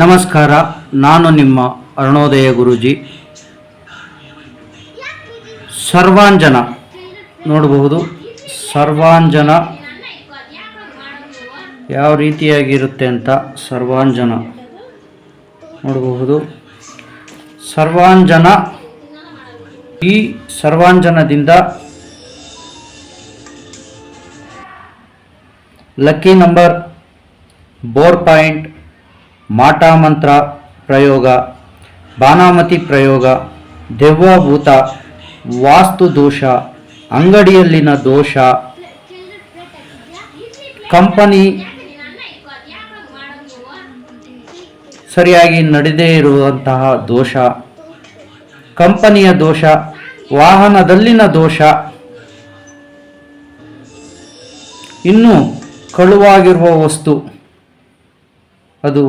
ನಮಸ್ಕಾರ, ನಾನು ನಿಮ್ಮ ಅರುಣೋದಯ ಗುರೂಜಿ. ಸರ್ವಾಂಜನ ನೋಡಬಹುದು. ಸರ್ವಾಂಜನ ಯಾವ ರೀತಿಯಾಗಿರುತ್ತೆ ಅಂತ ಸರ್ವಾಂಜನ ನೋಡಬಹುದು. ಸರ್ವಾಂಜನ ಈ ಸರ್ವಾಂಜನದಿಂದ ಲಕ್ಕಿ ನಂಬರ್ ಬೋರ್ ಪಾಯಿಂಟ್ ಮಾಟಾ ಮಂತ್ರ ಪ್ರಯೋಗ ಬಾನಾಮತಿ ಪ್ರಯೋಗ, ದೆವ್ವಭೂತ ವಾಸ್ತು ದೋಷ ಅಂಗಡಿಯಲ್ಲಿನ ದೋಷ, ಕಂಪನಿ ಸರಿಯಾಗಿ ನಡೆದೇ ಇರುವಂತಹ ದೋಷ, ಕಂಪನಿಯ ದೋಷ, ವಾಹನದಲ್ಲಿನ ದೋಷ, ಇನ್ನು ಕಳುವಾಗಿರುವ ವಸ್ತು, ಅದು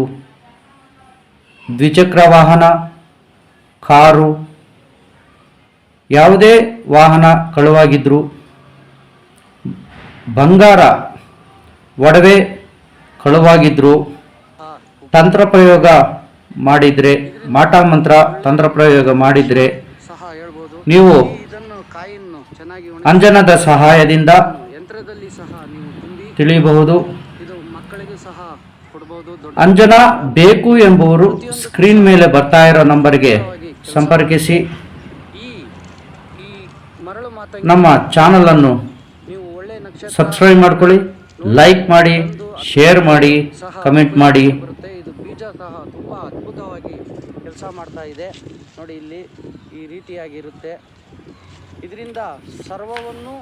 ದ್ವಿಚಕ್ರ ವಾಹನ, ಕಾರು, ಯಾವುದೇ ವಾಹನ ಕಳುವಾಗಿದ್ದರೂ ಬಂಗಾರ, ಒಡವೆ ಕಳುವಾಗಿದ್ದರೂ ತಂತ್ರ ಪ್ರಯೋಗ ಮಾಡಿದರೆ, ಮಾಟ ಮಂತ್ರ ತಂತ್ರ ಪ್ರಯೋಗ ಮಾಡಿದರೆ ನೀವು ಅಂಜನದ ಸಹಾಯದಿಂದ ತಿಳಿಯಬಹುದು ಇದು ಮಕ್ಕಳಿಗೂ ಸಹ ಕೊಡ್ಬೋದು ದೊಡ್ಡ ಅಂಜನ ಬೇಕು ಎಂಬುವರು ಸ್ಕ್ರೀನ್ ಮೇಲೆ ಬರ್ತಾ ಇರೋ ನಂಬರ್ಗೆ ಸಂಪರ್ಕಿಸಿ. ನಮ್ಮ ಒಳ್ಳೆ ನಕ್ಷತ್ರ ಸಬ್ಸ್ಕ್ರೈಬ್ ಮಾಡ್ಕೊಳ್ಳಿ ಲೈಕ್ ಮಾಡಿ ಶೇರ್ ಮಾಡಿ ಕಮೆಂಟ್ ಮಾಡಿ. ಬರುತ್ತೆ. ಇದು ಬೀಜ ಸಹ ತುಂಬ ಅದ್ಭುತವಾಗಿ ಕೆಲಸ ಮಾಡ್ತಾ ಇದೆ. ನೋಡಿ ಇಲ್ಲಿ ಈ ರೀತಿಯಾಗಿರುತ್ತೆ. ಇದರಿಂದ ಸರ್ವವನ್ನು